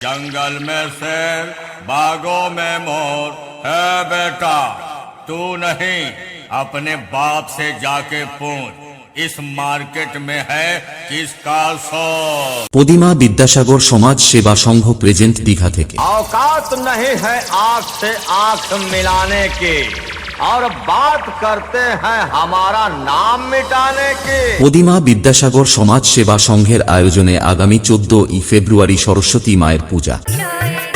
जंगल में शेर बागों में मोर है बेटा तू नहीं अपने बाप से जाके पूछ इस मार्केट में है किसका शोर পদিমা বিদ্যাসাগর সমাজ সেবা সংঘ প্রেজেন্ট দীঘা থেকে औकात नहीं है आंख से आंख मिलाने की और बात करते हैं हमारा नाम मिटाने की পদিমা বিদ্যাসাগর সমাজ সেবা সংঘের আয়োজনে আগামী চোদ্দ ই ফেব্রুয়ারি সরস্বতী মায়ের পূজা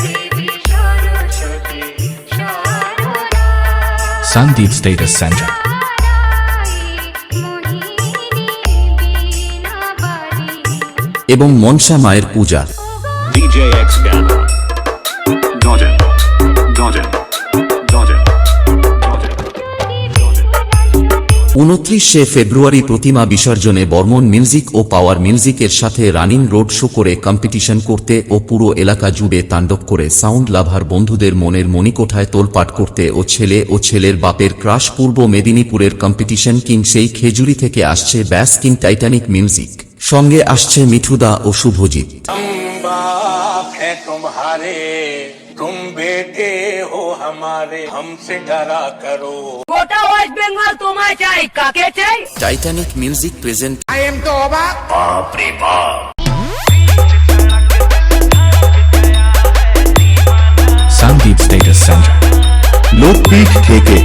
দেবী Saraswati Sarada Sandeep Status Center. মোহিনী বীণাবাদী এবং মনসা মায়ের পূজা DJ X Gamma. উনত্রিশে ফেব্রুয়ারি প্রতিমা বিসর্জনে বর্মন মিউজিক ও পাওয়ার মিউজিকের সাথে রানিং রোড শো করে কম্পিটিশন করতে ও পুরো এলাকা জুড়ে তাণ্ডব করে সাউন্ড লাভার বন্ধুদের মনের মণিকোঠায় তোলপাট করতে ও ছেলে ও ছেলের বাপের ক্রাশ পূর্ব মেদিনীপুরের কম্পিটিশন কিং সেই খেজুরি থেকে আসছে ব্যাস কিং টাইটানিক মিউজিক। সঙ্গে আসছে মিঠুদা ও শুভজিৎ। हमारे हमसे डरा करो গোটা ওয়েস্ট বেঙ্গল তোমায় চাই কাকে চাই Titanic music present Sandeep Status Center. লোকপীঠ থেকে